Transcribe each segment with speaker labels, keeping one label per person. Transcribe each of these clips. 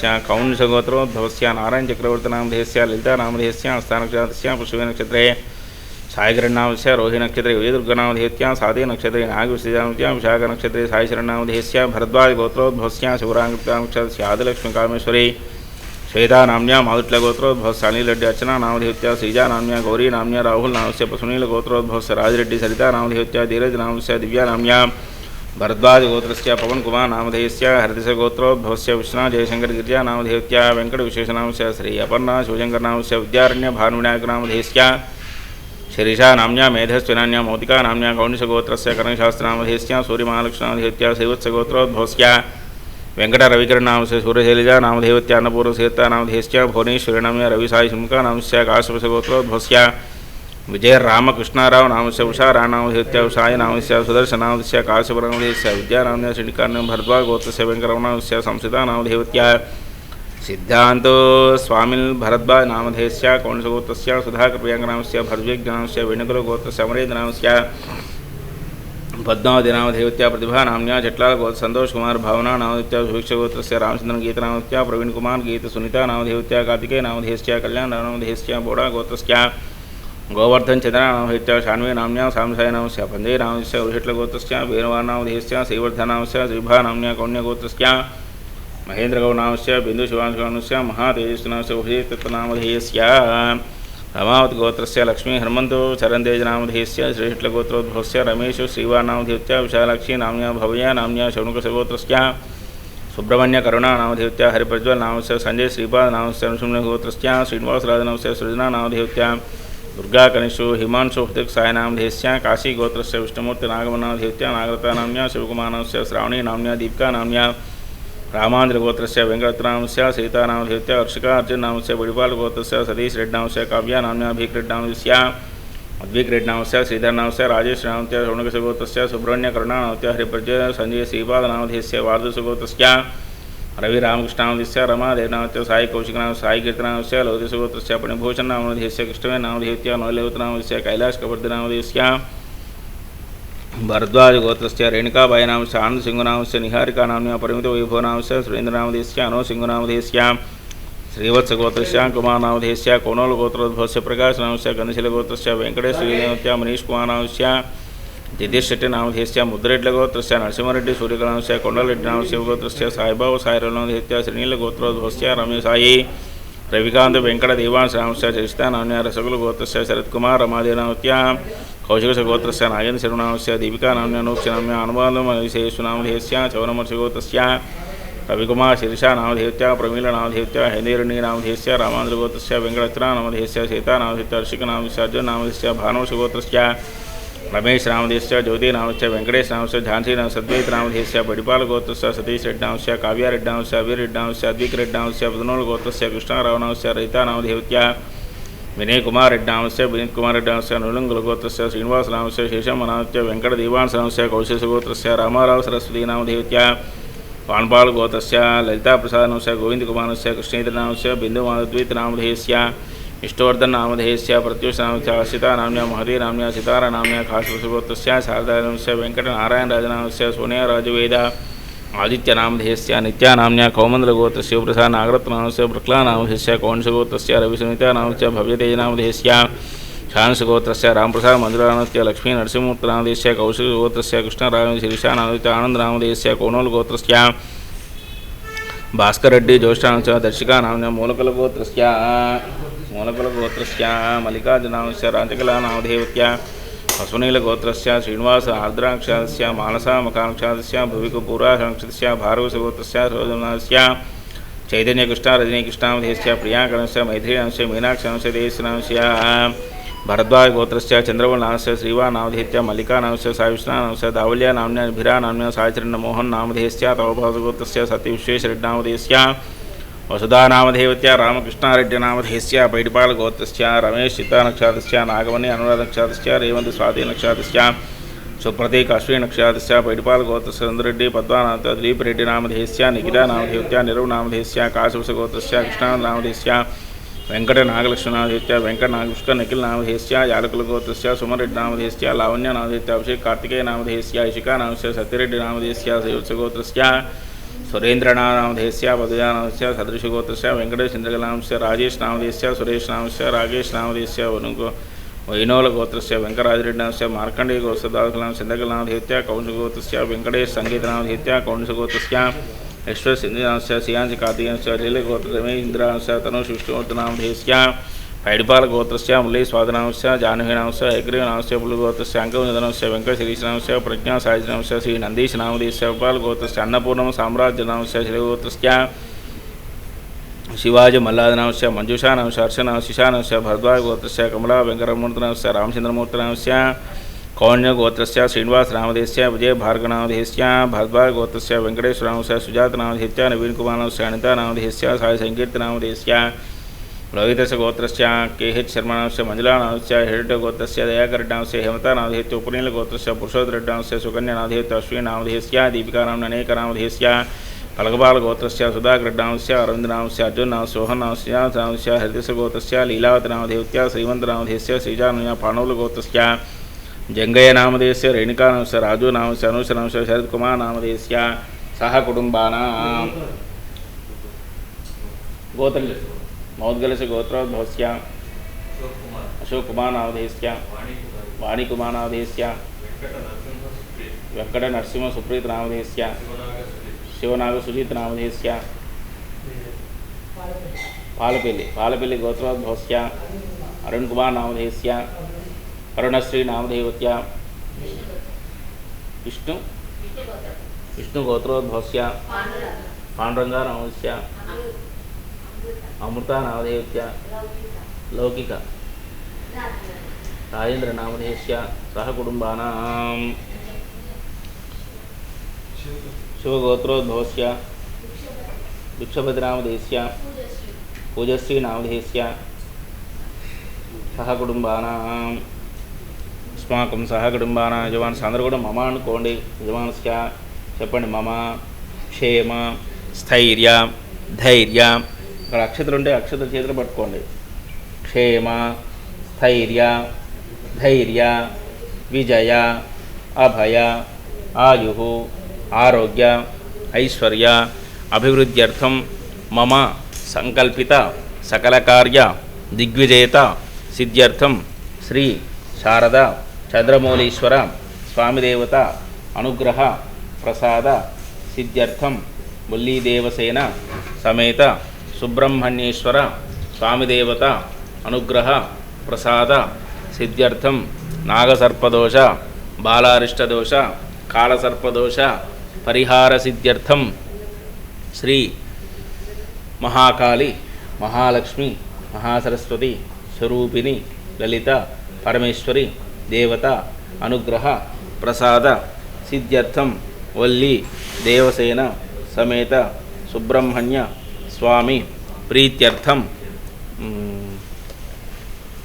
Speaker 1: देहस्या कौण्डगोत्रो भवस्या नारायणचक्रवर्तनामधेयस्या ललितानामधेयस्या हस्तानक्षत्रस्य पुष्पनक्षत्रे सायकरणामस्य रोहिणक्षत्रे विजयदुर्गनामधेयत्या सादे नक्षत्रे नागविषयामत्या विशाखनक्षत्रे सायशरणामधेयस्या भरद्वाजगोत्रोद्भवस्या नाम आदिलक्ष्मीकामेश्वरी श्वेतानाम्या माधुट्यगोत्रोद्भवस्यानिलड्ड्यर्चना नामधेयत्या सरिता गौरीनाम्या राहुलनामस्य पशुनीलगोत्रोद्भवस्य राजरेड्डी सरितानामधेयत्या धीरजनामस्य दिव्यानाम्या भरद्वाज गोत्र पवन कुमार नामधेय हरदिश गोत्रोद्भव विष्णा जयशंकर गिरिजा नामधेयत्या वेंकट विशेषनाम से श्री अपर्णा शिवशंकर नाम से विद्यारण्य भानुनायक नामधेयस्या, शिरीषा नाम्या मेधस्विनान्या मोदिका नाम्या कौण्डिशगोत्रस्य कर्णशास्त्रनामधेयस्या सूर्यमहालक्ष्मणामधेयत्या श्रीवत्सगोत्रोद्भवस्या, वेंकटरविकरण नाम से सूर्यशैलजा नामधेयत्या नामधेय से भुवनेश्वरी नाम्या रविसाई सुमुका नामस्या काश्यपसगोत्रोद्भवस्या विजय रामकृष्णाराव नाम से उषा राणाम हत्या उषाय नाम से सुदर्शनाम से काश्यपराम से विद्यानाम श्रीकार्ण भरद्वा गोत्र से स्वामी से संसिता नाम देवत्या सिद्धांत स्वामिल भरद्वा नामधेयस्य कौंसगोत्र सुधाकृपयांगनामस्य से पद्मावती नाम देवत्या प्रतिभा नाम्न्या जटलालगोत्र संतोष कुमार भावना नाम सुभिक्ष गौत से रामचंद्र गीत नाम प्रवीण कुमार गीत सुनीता नामधेवत्या कार्तिकेय नामधेयस्य कल्याण नामधेयस्य बोड़ा गोत्र गोवर्धन चंद्राणामित्या शाण्वे नाम्न्या सांसाय नामस्या पंदे नामस्य से वेणवानामधेयस्या श्रीवर्धनामस्या महेन्द्रगौनाम से कौण्यगोत्रस्या महेन्द्रगौनामस्य बिन्दुशिवांशुगानुस्या महातेजस्नामस्य उभयतत्वनामधेयस्या रमावतगोत्रस्य लक्ष्मी हनुमन्तो चरन्देजनामधेयस्य श्रीषट्लगोत्रोद्भवस्य रमेशो श्रीवानामधेत्या विशालाक्षी नाम्न्या भवया, नाम्न्या शौनकसगोत्रस्या सुब्रह्मण्य करुणा नामधेवत्या हरिप्रज्वल नाम से संजय श्रीपाद नामस्य अनुशुम्न गोत्रस्या श्रीनिवासराज से सृजना नामधेवत्या दुर्गा गणेशु, हिमांशु उपदेक सायनाम धेस्या काशी गोत्र से विष्णुमूर्ति नागमना देवत्या नागरता नाम्या शिवकुमान से श्रावणी नाम्या दीपिका नाम्या रामांध्र गोत्र से वेंकटनाम से सीता नाम देवत्या अर्षिका अर्जुन नाम से बड़ीपाल गोत्र से सतीश रेड दुर्गाकनिषु हिमांशोक्तिसायनामधेस्या काशीगोत्रस्य विष्णुमूर्तिनागमनाधेत्या नागरतानाम्या शिवकुमारस्य श्रावणीनाम्या, दीपिकानाम्या, रामान्द्रगोत्रस्य वेङ्कटनामस्य सीतानामधेत्या से वडिपालगोत्रस्य सतीशरेड्नामस्य काव्यानाम्या भीकरेड्नामस्या अद्विक्रीडनामस्य श्रीधरनामस्य राजेशनामत्या शौनकसुगोत्रस्य सुब्रह्मण्यकरुणानामत्या हरिप्रज सञ्जयश्रीपादनामधेस्य वार्धसुगोत्रस्य रविरामकृष्णावधिस्य रमादेवनामत्य साई कौशिकनाम, साई कीर्तनामस्य लौतिसगोत्रस्य पणिभूषणनामधेयस्य कृष्णवे नामधेयत्या नवलौतनामधेयस्य कैलाशकवर्धनामधेयस्या भरद्वाज गोत्रस्य रेणुकाबाई नाम से आनंद सिंह नाम से निहारिका नाम परमित वैभव नाम से सुरेंद्र नामधेयस्या अनु सिंह नामधेयस्या श्रीवत्स गोत्र कुमार नामधेयस्या कोणोल गोत्र प्रकाश नाम से गणशील गोत्र वेंकटेश मनीष कुमार नाम జగదీశ్శెట్టి నామధేస్య ముద్రెడ్ల గోత్రస్య నరసింహరెడ్డి సూర్యకళాంశ కొండలరెడ్డి నామ గోత్రస్య సాయిబాబు సాయిరలోధేస్య శ్రీనీల గోత్రోధోస్య రమేశాయి రవికాంత్ వెంకట దేవాంశ నామస్య చరిత నామ్య రసగులు గోత్రస్య శరత్ కుమార్ రమాదేనామత్య కౌశిక గోత్రస్య నాగేంద్ర శరణామస్య దీపికా నామ్య నోక్ష నామ్య అనుబంధం అనిశేషు నామధేస్య చౌరమర్షి గోత్రస్య రవికుమార్ శిరిష నామధేత్య ప్రమీల నామధేత్య హైందీరణి నామధేస్య రామాంధ్రగోత్రస్య వెంకటత్ర నామధేస్య సీతా నామధేత్య హర్షిక నామధేస్య అర్జున్ నామధేస్య భానుష గోత్రస్య रमेश रामदेश ज्योति रामस्य वेंकटेश रामस्य झांसी राम सद्वैत रामधेश बड़ीपाल गोत्र सतीश रेड्डांश काव्या रेड्डांश अभिर रेड्डांश अद्विक रेड्डांश बदनोल गोत्र कृष्णारावनांश रहिता नामधेवत्या विनय कुमार रेड्डांश विनीत कुमार रेड्डांश नूलंगुल गोत्र श्रीनिवास रामस्य शेषम नामस्य वेंकट दीवांश रामस्य कौशिश गोत्र रामाराव सरस्वती नामधेवत्या पाणपाल गोत्र ललिता प्रसाद गोविंद कुमार कृष्णेन्द्र नाम बिंदु माधुद्वीत इष्टवर्धन नामधेयस्य प्रत्युषनामस्या सीतानाम्या हरिनाम्या सितारानाम्या खासवसुभोत्तस्या शारदानामस्य से सोनियाराजवेद आदित्यनामधेयस्य नित्यानाम्या कौमन्द्रगोत्रस्य से प्रक्लानामधेयस्य कौंसगोत्रस्य रविसुमितानामस्य भव्यतेजनामधेयस्य शांसगोत्रस्य रामप्रसाद मधुरानस्य लक्ष्मी नरसिंहमूर्तनामधेयस्य कौशिकगोत्रस्य कृष्णराम शिरीषानामधेयस्य आनन्दनामधेयस्य कौनोलगोत्र भास्कर रेड्डी ज्योष्ठान दर्शिका नाम मूलकलगोत्र मूलकुलगोत्रस्या मल्लिकार्जुनांश्य राजकलानामधेवत्या वसुनीलगोत्रस्य श्रीनिवास, आर्द्राक्षादस्य मानसा मकाक्षादस्य भुविकुपूराक्षस्य भारवसगोत्रस्य सरोजनास्य चैतन्यकृष्णा रजनीकृष्णामधेयस्य प्रियाकरणस्य मैथिलीनांस्य मीनाक्षांश देशनांस्य भरद्वाज गोत्रस्य चंद्रवनांस्य श्रीवानामधेत्य मल्लिकानांस्य साविष्णानांस्य दावल्या नाम्न्या भिरानाम्न्या साचरणमोहन्नामधेयस्य तवभासगोत्रस्य सत्यविश्वेश्वरनामधेयस्य వసుధానామధేవత్య రామకృష్ణారెడ్డి నామధేస్య పైడిపాల గోత్రస్య రమేష్ చిత్తానక్షాతస్య నాగమణి అనురాధ నక్షాదస్య రేవంత్ స్వాతి నక్షాదస్య సుప్రతీక్ అశ్విని నక్షాదస్య పైడిపాల గోత్ర సుందరెడ్డి పద్మానాథ దిలీప్ రెడ్డి నామధేస్య నిఖితా నామధేవత్య నిరవ్ నామధేస్య కాశవస గోత్రస్య కృష్ణానంద నామధేస్య వెంకట నాగలక్ష్మణాదిత్య వెంకట నాగపుష్క నిఖిల్ నామధేస్య యాలకుల గోత్రస్య సుమరెడ్డి నామధేస్య లావణ్య నామధేత్య అభిషేక్ కార్తికేయ నామధేస్య ఇషికా నామస్య సత్యరెడ్డి నామధేస్య శివత్స గోత్రస్య सुरेन्द्रनामधेयस्य वधुजानामस्य सदृशगोत्रस्य वेङ्कटेशेन्द्रकलांस्य राजेशनामधेयस्य सुरेशनामस्य राकेशनामधेयस्य वनुगो वैनोलगोत्रस्य वेङ्कराजरेड्डांस्य मार्कण्डेयगोत्रदाकलां सिन्धकलामधेयत्य कौंसगोत्रस्य वेङ्कटेशसङ्गीतनामधेयत्य कौंसगोत्रस्य यश्वसिन्धुनामस्य सियांसि कार्तिकेयस्य लीलगोत्रमे इन्द्रांस्य तनुशिष्णोत्तनामधेयस्य पैडिपालगोत्रस्य मुल्लेस्वादनांस्य जाह्नवीनांस्य ऐग्रीवनांस्य पुलगोत्रस्य अङ्कनिधनस्य वेङ्कटशिरीशनांस्य प्रज्ञासायजनांस्य श्रीनन्दीशनामधेयस्य उपालगोत्रस्य अन्नपूर्णम साम्राज्यनांस्य श्रीगोत्रस्य शिवाजी मल्लादनांस्य मञ्जुषानांस्य अर्चनाशिशानांस्य भरद्वाजगोत्रस्य कमला वेङ्कटमूर्तनांस्य रामचन्द्रमूर्तनांस्य कौण्यगोत्रस्य श्रीनिवासनामधेयस्य विजयभार्गनामधेयस्य भरद्वाजगोत्रस्य वेङ्कटेश्वरांस्य सुजातनामधेयस्य नवीनकुमारनांस्य अनितानामधेयस्य सायसङ्कीर्तनामधेयस्य लोहितस्य गोत्रस्य के एच् शर्मणांस्य मञ्जुलानांस्य हिरण्यगोत्रस्य, दयाकरणांस्य, हेमतानामधेयस्य उपनीलगोत्रस्य पुरुषोत्तरडांस्य सुकन्यानामधेयस्य, अश्विनामधेयस्य दीपिकानामनेकनामधेयस्य फलकपालगोत्रस्य सुधाकृष्णांस्य अरविन्दनांस्य अर्जुननांस्य सोहनांस्य नांस्य हरिदशगोत्रस्य, लीलावतनामधेयस्य श्रीमन्तनामधेयस्य श्रीजानुया पाणौलगोत्रस्य जङ्गयनामधेयस्य रेणुकानांस्य राजूनांस्य अनुशनांस्य शरत्कुमारनामधेयस्य सह कुटुम्बानां गोत्र मौद्गलस्य गोत्रोद्भवस्य अशोककुमारनामधेयस्य वाणिकुमारनामधेयस्य वेङ्कटनरसिंहसुप्रीतनामधेयस्य शिवनागसुजीतनामधेयस्य पालपेल्लि पालपेल्लि అమృత నామధేయ లౌకిక. రాజేంద్ర నామధేయ సహ కుటుంబానా. శివగోత్రోద్భవస్య భిక్షపతినామధేయ పూజశ్రీ నామధేయ సహ కుటుంబానా. అస్మాకం సహ కుటుంబాన. యజమానస్ అందరూ కూడా మమ అనుకోండి. యజమానస్య చెప్పండి మమ క్షేమ స్థైర్య ధైర్యం. ఇక్కడ అక్షతలు ఉంటే అక్షత చేతులు పట్టుకోండి. క్షేమ స్థైర్య ధైర్య విజయ అభయ ఆయు ఆరోగ్య ఐశ్వర్య అభివృద్ధ్యర్థం మమ సంకల్పిత సకల కార్య దిగ్విజేత సిద్ధ్యర్థం శ్రీ శారద చంద్రమౌళీశ్వర స్వామిదేవత అనుగ్రహ ప్రసాద సిద్ధ్యర్థం ముల్లీదేవసేన సమేత సుబ్రహ్మణ్యేశ్వర స్వామిదేవత అనుగ్రహ ప్రసాద సిద్ధ్యర్థం నాగసర్పదోష బాలారిష్టదోష కాళసర్పదోష పరిహార సిద్ధ్యర్థం శ్రీ మహాకాళి మహాలక్ష్మి మహాసరస్వతి స్వరూపిణి లలిత పరమేశ్వరి దేవత అనుగ్రహ ప్రసాద సిద్ధ్యర్థం వల్లి దేవసేన సమేత సుబ్రహ్మణ్య స్వామి ప్రీత్యర్థం.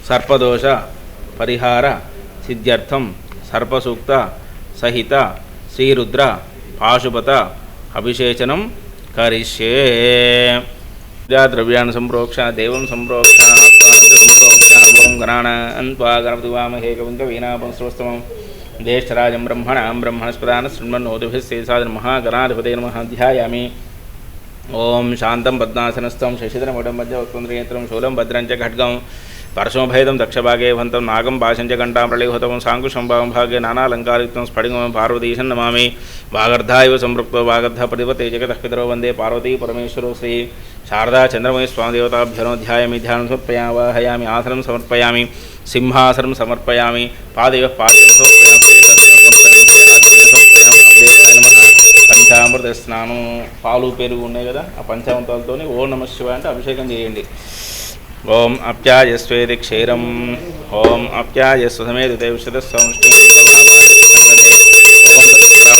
Speaker 1: సర్పదోష పరిహార సిద్ధ్యర్థం. సర్పసూక్త సహిత శ్రీరుద్ర పాశుపత అభిషేచనం కరిష్యే. ద్రవ్యాన్ని సంప్రోక్ష దేవం సంప్రోక్ష ఆత్మానంద సంప్రోక్ష ఓం గణాన అన్వా గణపతి వామహే కవింక వీణాపంశ్రవస్తమం జ్యేష్ఠరాజం బ్రహ్మణాం బ్రహ్మణస్పదాన శృణ్వన్నోదుభిస్సేసాది మహాగణాధిపతే నమ ధ్యాయామి ఓం శాంతం పద్మాసనస్థం శశిధరమఠం మధ్య వక్తుంద్రనేత్రం శూలం భద్రం ఖడ్గం పరశుమభేదం దక్షభాగే వంతం నాగం పాశంచ చ ఘంటాం ప్రళయహుతం సాంకుశం భావం భాగే నానాలంకారిత్వం స్ఫటిగం పార్వతీశం నమామి వాగర్ధా ఇవ సంపృక్తో వాగర్ధ ప్రతిపతే జగతః పితరో వందే పార్వతీ పరమేశ్వరో శ్రీ శారదా చంద్రమయ స్వామిదేవతాభ్యనోధ్యాయామి ధ్యానం సమర్పయామి ఆసనం సమర్పయామి సింహాసనం సమర్పయామి పాదేవ పాద్యం సమర్పయామి సత్యం సమర్పయామి ఆచమనం సమర్పయామి వామదేవాయ నమః పంచామృత స్నానం పాలు పెరుగు ఉన్నాయి కదా ఆ పంచామృతాలతో ఓం నమ శివాయ అంటే అభిషేకం చేయండి. ఓం అప్యాయస్వేది క్షీరం ఓం అప్యాయస్వ సమేత దేవశత సంష్టి ఓం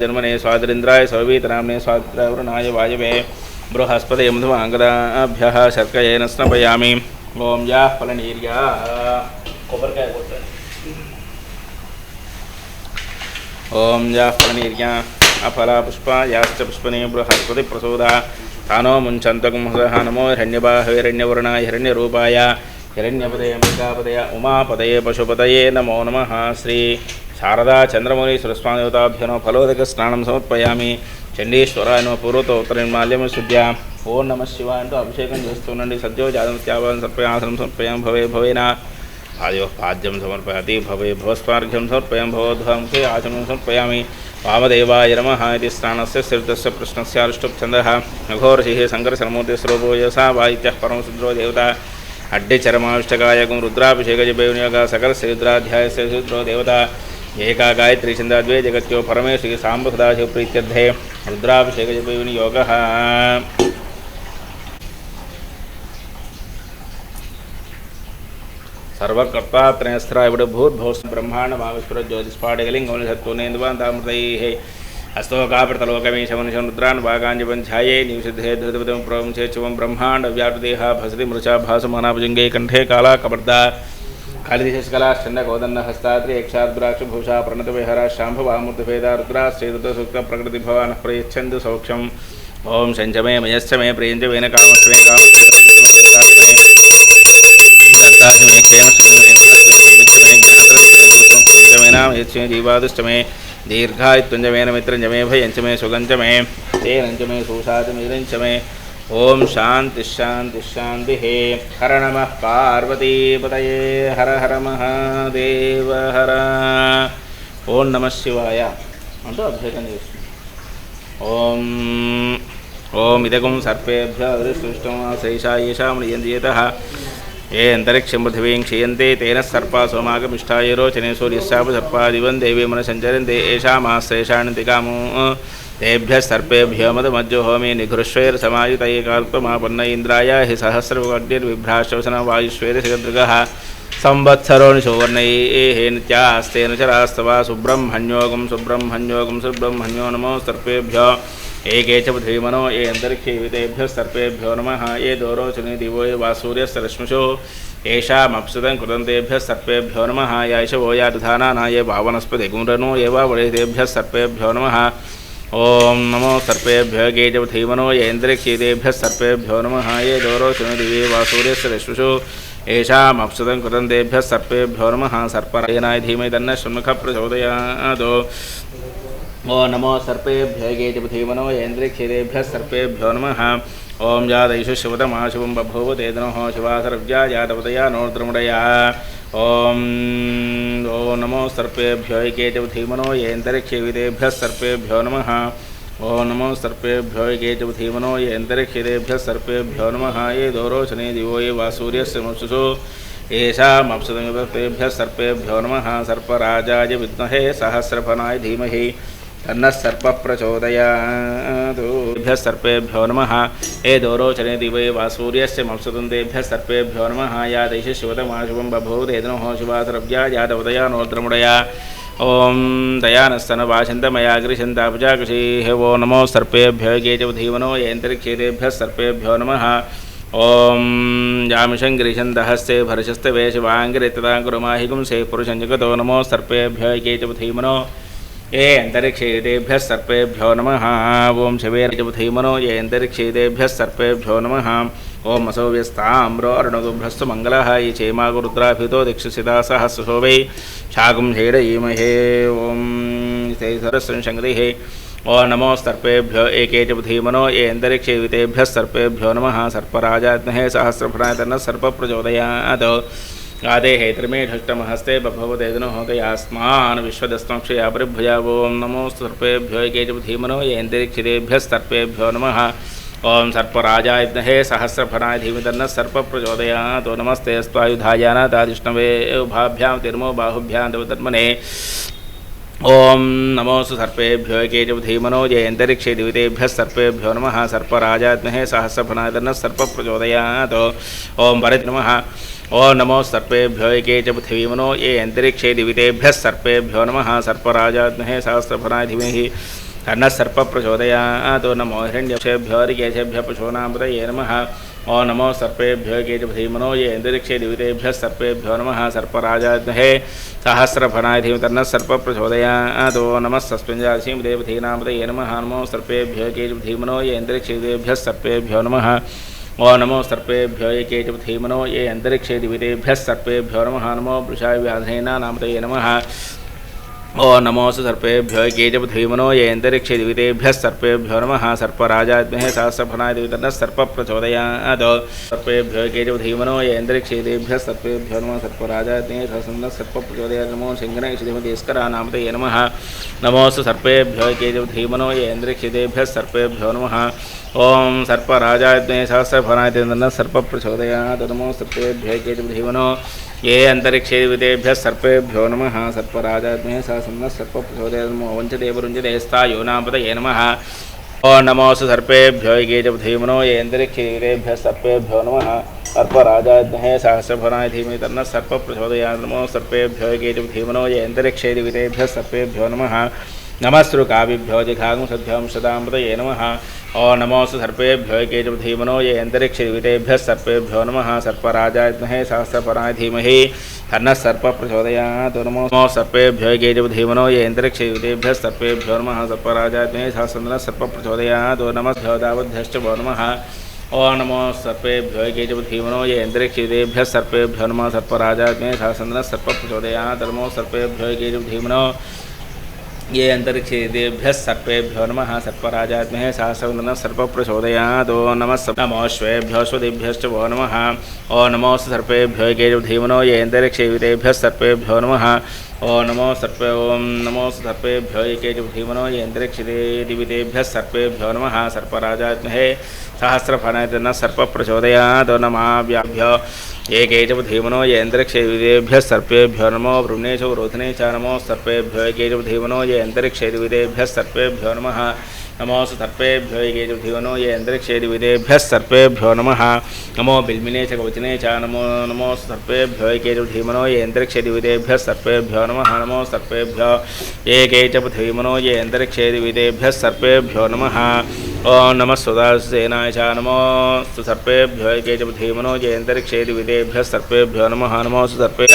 Speaker 1: జన్మనే స్వాతంద్రాయ సౌవీతనామ్నే స్వాతంత్రవరుణాయ వాయవే. బృహస్పతిం ధుమాంగదాభ్య శర్కయేన స్నపయామి ఓం యా ఫలనీర్యా. కొబ్బరికాయ ఓం యా ఫలనీర్యా. అఫలా పుష్ప యాశ్చ పుష్పని బృహస్పతి ప్రసూద తానో ముంచంతకుంహ నమో హిరణ్యబాహవిరణ్యవరుణ హిరణ్య రూపాయ హిరణ్యపదయ మృగాపదయ ఉమాపదయే పశుపదయే నమో నమ శ్రీ. శారదా చంద్రమౌళి సురస్వామి యువతాభ్యనో ఫలోదక స్నానం సమర్పయామి. చండీశ్వరాయ నమ పూర్వతో మాల్యమ శుద్ధ్యా. ఓం నమ శివ అంటూ అభిషేకం చేస్తుండండి సద్యో జాతం త్యాగం సర్పయాసనం సమర్పయం భవే భవేన. ఆదివ పాద్యం సమర్పయతి భవే భవస్వార్ఘ్యం సమర్పయం భవోద్వాంకే ఆచరణం సమర్పయామి. వామదేవాయ నమ ఇది స్నానస్య సిద్ధస్య ప్రశ్నస్య అరిష్టుప్ఛంద. నఘోర్షి శంకరశరమూర్తి స్వరూపో యసా వాయిత్య పరమశుద్రో దేవత. అడ్డి చరమావిష్టకాయకం రుద్రాభిషేకజ సకల శ్రీద్రాధ్యాయ శ్రీద్రో దేవత. एका गायत्री छंदाद्वे जगत्यो परमे श्री सांब सदाशिव प्रीत्यर्थे रुद्राभिषेक जप योग। सर्वकर्ता त्रयस्त्र इवड़ भूर्भोस् ब्रह्मांड भावेश्वर ज्योतिष्पाड़िगलिंग सत्वनेमृत अस्तोकाप्रतलोकमीशमनिशम रुद्रान भागांज बंध्याये निवसिद्धे धृतपतिम प्रवंशे ब्रह्मांड व्यापृदेह भसति मृषा भासमानाभजुंगे कंठे काला कबर्दा काला कपर्दा कालिदिशकलाश्चण्डकोदन्न हस्तात्रि यक्षाद्राक्षभूषा प्रणतविहरा शाम्भवामूर्तिभेदा रुद्रा श्रीरुद्रसूक्तप्रकृतिभवानः प्रयच्छन्तु सौक्ष्यम् ॐ शञ्चमे मयश्च मे प्रियञ्च वेन कामस्मे कामस्मे क्षेमस्मे मे ज्ञानरस्मे नाम यच्छमे जीवादुष्टमे। दीर्घायुत्वञ्जमेन मित्रञ्जमे, भयञ्चमे सुगञ्चमे तेनञ्चमे सुषाचमेरञ्चमे ఓం శాంతి శాంతి శాంతి హే హర నమ పార్వతీపతయే హర హర మహాదేవ హర. ఓం నమ శివాయ అంటూ అభ్యర్థన చేస్తుంది. ఓం ఓం ఇదగం సర్పేభ్య అదృష్టం శైషా ఈశామనియంత ఏ అంతరిక్షం పృథివీం క్షీయంతే తేన సర్పా సోమాగమిష్టాయ రోచనే సూర్యశాప సర్పాదివం దేవీమున సంచరంతే. ఏషామాశ్రేషాణి కాము तेभ्यः सर्पेभ्यो मदमज्जुहोमि निघृष्वैर्समायुतये काल्पमापन्न इन्द्राय हि सहस्रवग्निर्विभ्राश्वसन वायुष्वेरशिखदृगः संवत्सरो निशोवर्णैः नित्यास्तेन चरास्तवा सुब्रह्मण्योगं सुब्रह्मण्योगं सुब्रह्मण्यो नमो सर्पेभ्यो एके च पृथ्वीमनो ये अन्तरिक्षेवितेभ्यः सर्पेभ्यो नमः ये दोरोचने दिवो ये वासूर्यस्य रश्मिषो येषामप्सुतं कृतन्तेभ्यः सर्पेभ्यो नमः यायशवो या दधाना ये भावनस्पतिगुणनो ये वा वडेतेभ्यः सर्पेभ्यो नमः ओम नमो सर्पेभ्य गेजपथीमनो येन्द्रिक्षीतेभ्यः सर्पेभ्यो नमः। ये दोरोचनो दिवे वासूर्यस्य रश्मिषु येषामप्सुतं कृतन्तेभ्यः सर्पेभ्यो नमः। सर्परायनाय धीमहि तन्न शृण्मुख प्रचोदयादो ओ नमो सर्पेभ्य गेजपथीमनो येन्द्रिक्षीतेभ्यः सर्पेभ्यो नमः। ओम जादैषु शिवतमा शिवं बभूव तेदनो शिवासरव्या जातवतया नोर्द्रमुडया ओम ओ नमो सर्पेभ्यो एके च धीमनो येऽन्तरिक्षेविदेभ्यः सर्पेभ्यो नमः। ओ नमो सर्पेभ्यो एके च धीमनो सर्पेभ्यो नमः। ये दोरोचने दिवो, ये वा सूर्यस्य मत्सुषो येषामप्सुतमिवतेभ्यः सर्पेभ्यो नमः। सर्पराजाय विद्महे सहस्रफनाय धीमहि। तन्नः सर्पप्रचोदयातुभ्यः सर्पेभ्यो नमः। हे दोरोचने दिवे वासूर्यस्य मत्सुतन्तेभ्यः सर्पेभ्यो नमः। या दैश शिवतमाशुभं बभूदेदनो शिवाद्रव्या यादवदया नोद्रमुडया ॐ दयानस्तनवाचिन्तमया गृशन्तापजाकृषीः वो नमो सर्पेभ्यो गेजवधीमनो येऽन्तरिक्षेतेभ्यः सर्पेभ्यो नमः। ॐ यामिषं गिरिशन्तहस्ते भरशस्तवे शिवाङ्गिरितदाङ्कुरुमाहिगुंसे पुरुषं जगतो नमो सर्पेभ्यो गेजवधीमनो ये अन्तरिक्षेतेभ्यः सर्पेभ्यो नमः। ॐ शिवेर्जबुधीमनो ये अन्तरिक्षेतेभ्यः सर्पेभ्यो नमः। ॐ असौव्यस्ताम्रो अर्णगुभ्रस्तु मङ्गलः। ये सहस्रशो वै शाकुं हेडयीमहे ॐ सरस्वशङ्करिः ओ नमो सर्पेभ्यो एके च बुधीमनो ये अन्तरिक्षेवितेभ्यः सर्पेभ्यो नमः। सर्पराजात्महे तन्नः सर्पप्रचोदयात्। गादेः त्रिमेढष्टमहस्ते बभवदेदनो होदयास्मान् विश्वदस्मक्षया परिभुजा ॐ नमो सर्पेभ्यो एके च धीमनो येन्दरिक्षितेभ्यः सर्पेभ्यो नमः। ॐ सर्पराजाय विद्महे सहस्रफणाय धीमतन्नः सर्पप्रचोदयात्। नमस्ते अस्त्वायुधायानादादिष्णवे उभाभ्यां तिर्मो बाहुभ्यां तव तन्मने ॐ नमोऽस्तु सर्पेभ्यो च धीमनो जयन्तरिक्षे दिवितेभ्यः सर्पेभ्यो नमः। सर्पराजात्महे सहस्रफणाय तन्नः सर्पप्रचोदयात्। ॐ भरति नमः। ओ नमो सर्पेभ्यो ये ये अंतरिक्षे दिवितेभ्यः सर्पेभ्यो नमः। सर्पराजाग्महे सहस्रफलाय सर्प प्रचोदया तो नमो हिरण्यक्षेभ्यो पशूना ये नम। ओ नमो सर्पेभ्यो ये पृथ्वीमनो ये अंतरिक्षे दिवितेभ्यः सर्पेभ्यो नम। नमः सर्प प्रचोदया तो नम नमः सस्मिञ्जासीं देवधीनामृतये नम। नमो सर्पेभ्यो ये पृथ्वीमनो ये अंतरिक्षे दिवितेभ्यः सर्पेभ्यो नमः। ఓ నమో సర్పేభ్యో ఏకేచ ధీమనో ఏ అంతరిక్షే దివితేభ్య సర్పేభ్యో నమ నమో వృషాయ వ్యాధేన నామతే నమ. ओ नमोऽस्तु सर्पेभ्यो केजब धीमनो येन्दरिक्षे दिवितेभ्यः सर्पेभ्यो नमः। सर्पराजाद्महे सहस्रफनाय सर्प प्रचोदयाद सर्पेभ्यो केजब धीमनो येन्दरिक्षे दिवितेभ्यः सर्पेभ्यो नमः। सर्पराजाद्महे सर्प सर्पप्रचोदयात्। नमो सिंहनैषधिमतीस्करा नामते ये नमः नमोऽस्तु सर्पेभ्यो केजब धीमनो येन्दरिक्षे दिवितेभ्यः सर्पेभ्यो नमः ओम सर्पराजाद्महे सहस्रफनाय सर्प सर्पप्रचोदयात्। नमो सर्पेभ्यो केचप धीमनो ये अंतरिक्षे विदेभ्य सर्पेभ्यो नम सर्पराजात्मे स सन्न सर्पप्रचोदयमो वंचदेवरुञ्जदेस्ता यो नामपद ये नम ओ नमोऽस्तु सर्पेभ्यो गीजपधीमनो ये अंतरिक्षे विदेभ्य सर्पेभ्यो नम सर्पराजाद्महे सहस्रभुवनाय धीमहि तन्न सर्पप्रचोदया नमो सर्पेभ्यो गीजपधीमनो ये अंतरिक्षे विदेभ्य सर्पेभ्यो नम नमस्रुकाभिभ्यो जिघागुंसद्भ्यों सदामृत ये नम ओ नमोऽस्तु सर्पेभ्यो केच धीमनो ये अन्तरिक्षवितेभ्यः सर्पेभ्यो नमः। सर्पराजात्महे सहस्रपराय धीमहि। तन्नः सर्प प्रचोदयात् नमो नमो सर्पेभ्यो केच धीमनो ये अन्तरिक्षवितेभ्यः सर्पेभ्यो नमः। सर्पराजात्महे सहस्रनः सर्प प्रचोदयात् नमस्भ्यो दावद्भ्यश्च वो नमः। ओ नमो सर्पेभ्यो केच धीमनो ये अन्तरिक्षवितेभ्यः सर्पेभ्यो नमः। सर्पराजात्महे सहस्रनः सर्प प्रचोदयात् नमो सर्पेभ्यो केच धीमनो ये अंतरिक्षेदेभ्यः सर्पेभ्यो नमः सर्पराजात्महे सहस्रवन्दनः सर्पप्रचोदयादो नमः सर्प नमोश्वेभ्यो स्वदेभ्यश्च वो नमः। ओ नमोऽस्तु सर्पेभ्यो केजो धीमनो ये अन्तरिक्षेवितेभ्यः सर्पेभ्यो नमः। ओ नमो सर्प ओं नमो सर्पेभ्यो ये केजो धीमनो ये अन्तरिक्षेदिवितेभ्यः सर्पेभ्यो नमः। सर्पराजात्महे सहस्रफणः सर्पप्रचोदयादो नमाभ्याभ्यो एके च धीमनो ये अन्तरिक्षे विदेभ्यः सर्पेभ्यो नमो वृणेषु रोधने च नमो सर्पेभ्यो ये अन्तरिक्षे सर्पेभ्यो नमः। నమోసు సర్పేభ్యో ఏకేజం ధివనో ఏ అంతరిక్షేది విదేభ్య సర్పేభ్యో నమ నమో బిల్మినే చ వచనే చ నమో నమో సర్పేభ్యో ఏకేజం ధీమనో ఏ అంతరిక్షేది విదేభ్య సర్పేభ్యో నమ నమో సర్పేభ్యో ఏకేచ ధీమనో ఏ అంతరిక్షేది విదేభ్య సర్పేభ్యో నమ ఓం నమ సుదాసేనాయ చ నమో సర్పేభ్యో ఏకేజం ధీమనో ఏ అంతరిక్షేది విదేభ్య సర్పేభ్యో నమ నమో సర్పే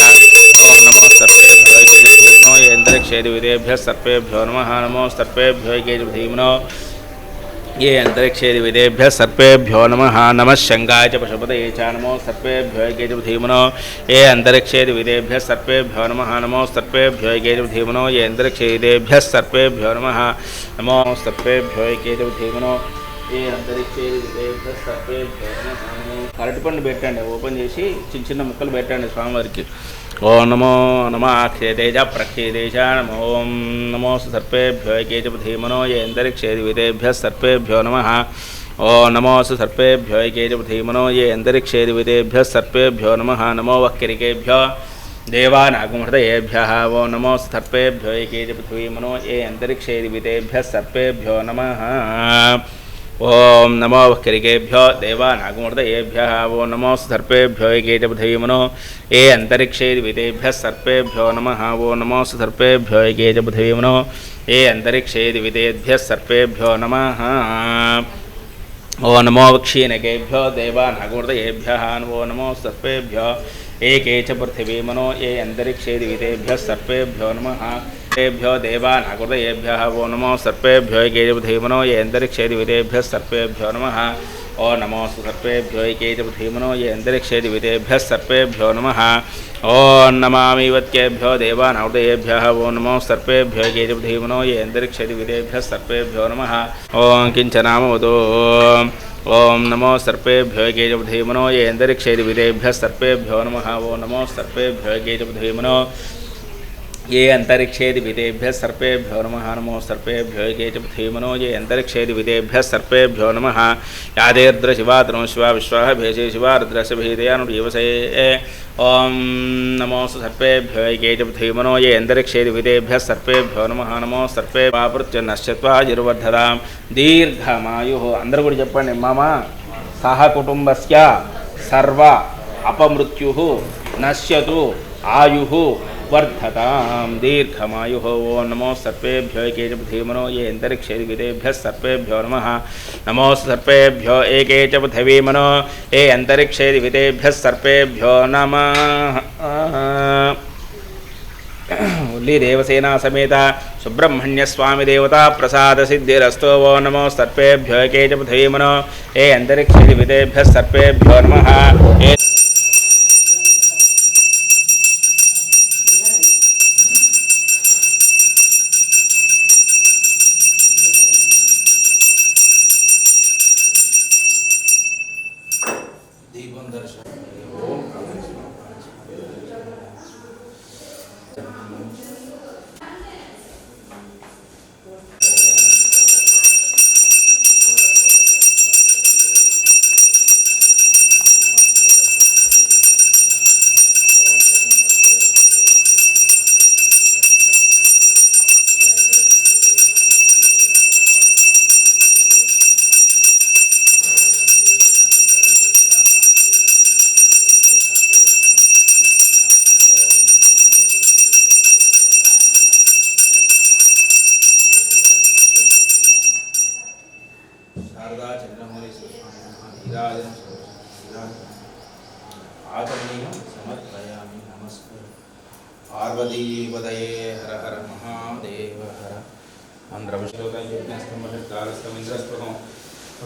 Speaker 1: ఓం నమో సర్పే सर्पे ॐ नमः सर्पेभ्यो एके च धीमनो ये अन्तरिक्षे विदेभ्यः सर्पेभ्यो नमः नमो सर्पेभ्यो एके च धीमनो ये अंतरिक्षे विदेभ्यः सर्पेभ्यो नमः नमः शङ्गाय च पशुपतये च नमो सर्पेभ्यो एके च धीमनो ये अंतरिक्षे विदेभ्यः सर्पेभ्यो नमः नमो सर्पेभ्यो एके च धीमनो ये अंतरिक्षे विदेभ्यः सर्पेभ्यो नमः नमो सर्पेभ्यो एके च धीमनो ఏ అంతరిక్షే విదేభ్యः సర్వేభ్యో నమః అరటి పండు పెట్టండి ఓపెన్ చేసి చిన్న చిన్న ముక్కలు పెట్టండి స్వామివారికి ఓం నమో నమ అక్షయతేజ ప్రక్షేదేశ ఓం నమోస్ సర్పేభ్యో ఏకేజపథీమనో యేందరిక్షేదివితేభ్య సర్పేభ్యో నమ ఓం నమోస్ సర్పేభ్యో ఏకేజపథీమనో యేందరిక్షేదివితేభ్య సర్పేభ్యో నమ నమో వక్కిరికేభ్యో దేవానాగుమృతయేభ్య ఓం నమోస్ సర్పేభ్యో ఏకేజపథీమనో ఏ అంతరిక్షేదివితేభ్య సర్పేభ్యో నమ ఓం నమో కరికేభ్యో దేవా నాగమూర్తయేభ్య ఓ నమో సర్పేభ్యో ఏకేజబుధీమనో ఏ అంతరిక్షే ద్వితేభ్య సర్పేభ్యో నమ ఓ నమో సర్పేభ్యో ఏకేజబుధీమనో ఏ అంతరిక్షే ద్వితేభ్య సర్పేభ్యో నమ. ఓ నమో వక్షీనకేభ్యో దేవా నాగమూర్తయేభ్య ఓ నమో సర్పేభ్యో ఏకే పృథివీమనో ఏ అంతరిక్షే ద్వితేభ్య సర్పేభ్యో నమ. ఏభ్యో దేవానాకృతయేభ్య ఓ నమో సర్పేభ్యో గేజపధీమనో ఏంతరిక్షేది విదేభ్య సర్పేభ్యో నమ ఓ నమో సర్పేభ్యో గేజపధీమనో ఏంతరిక్షేది విదేభ్య సర్పేభ్యో నమ ఓ నమామివత్కేభ్యో దేవానాకృతయేభ్య ఓ నమో సర్పేభ్యో గేజపధీమనో ఏంతరిక్షేది విదేభ్య సర్పేభ్యో నమ ఓం కించనామవదో ఓం నమో సర్పేభ్యో గేజపధీమనో ఏందరిక్షేది విదేభ్య సర్పేభ్యో నమ ఓ నమో సర్పేభ్యో గేజపధీమనో ये अंतरिक्षे विदेभ्यः सर्पेभ्यो नमः वो नमो सर्पेभ्यो गेजबधीमनो ये अंतरिक्षे विदेभ्यः सर्पेभ्यो नमः नमो सर्पेभ्यो गेजबधीमनो ये अंतरिक्षे विदेभ्यः सर्पेभ्यो नमः यादेर्द्र शिवातनो शिवा विश्वाः भेषे शिवा रुद्रस्य भेदयानुर्यवसे ॐ नमो सर्पेभ्यो गेजबधीमनो ये अंतरिक्षे विदेभ्यः सर्पेभ्यो नमः नमो सर्पे वापृत्य नश्यत्वायुर्वर्धदां దీర్ఘమాయు అందరూ కూడా చెప్పండి మమ సహ కుటుంబస్య సర్వ అపమృత్యు నశ్యతు ఆయు वर्धतां दीर्घमायुः ॐ नमो सर्पेभ्यो एके च पृथिवीमनो ये अन्तरिक्षे विदेभ्यः सर्पेभ्यो नमः नमो सर्पेभ्यो एके च पृथिवीमनो ये अन्तरिक्षे विदेभ्यः सर्पेभ्यो नमः उल्ली देवसेना समेत सुब्रह्मण्य स्वामी देवता प्रसाद सिद्धिरस्तो वो नमो सर्पेभ्यो एके च पृथिवीमनो ये अन्तरिक्षे विदेभ्यः दीपं दर्शन। ओम शारदा चन्द्रमौळीश्वरी हीराजन आचरणीयं समर्पयामि नमस्कार पार्वतीपदये हर हर महादेव हर मन्त्रविश्लोकयज्ञस्थं वषट्कारस्थम् इन्द्रस्थं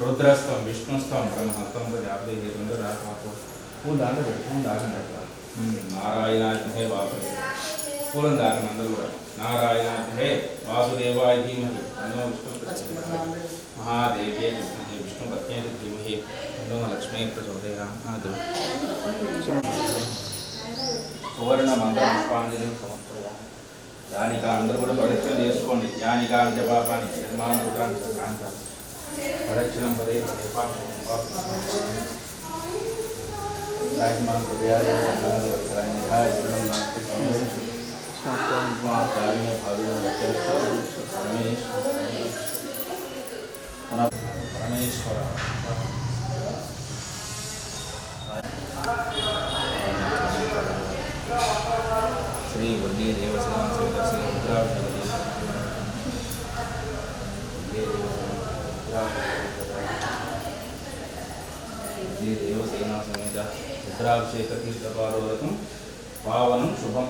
Speaker 1: रुद्रस्थं विष्णुस्थं ब्रह्मस्थं प्रजापतिहेतुन्दरापातो పూలదాన పెట్టు పూలదాన పెట్టాలి నారాయణాయ వాసుదేవ పూలందాన అందరూ కూడా నారాయణాయ వాసుదేవాయ ధీమహి అన్నో విష్ణు ప్రచోదయామి. महादेव्ये विष्णुहे विष्णुपत्न्यै धीमहि तन्नो लक्ष्मी प्रचोदयात् సువర్ణ మంగళ పుష్పాంజలి సమర్పయామి దానిక అందరూ కూడా ప్రదక్షిణ చేసుకోండి జ్ఞానికా జపాపాని నిర్మాణ పుత్రాన్ని సంక్రాంతాలు ప్రదక్షిణం పదే పదే పాపం మన పరమేశ్వర శ్రీ వడ్డీ దేవసేన శ్రీ శ్రీ రుద్రాభిషేక దేవసేన సమేత రుద్రాభిషేక తీర్థపాదోదకం పావనం శుభం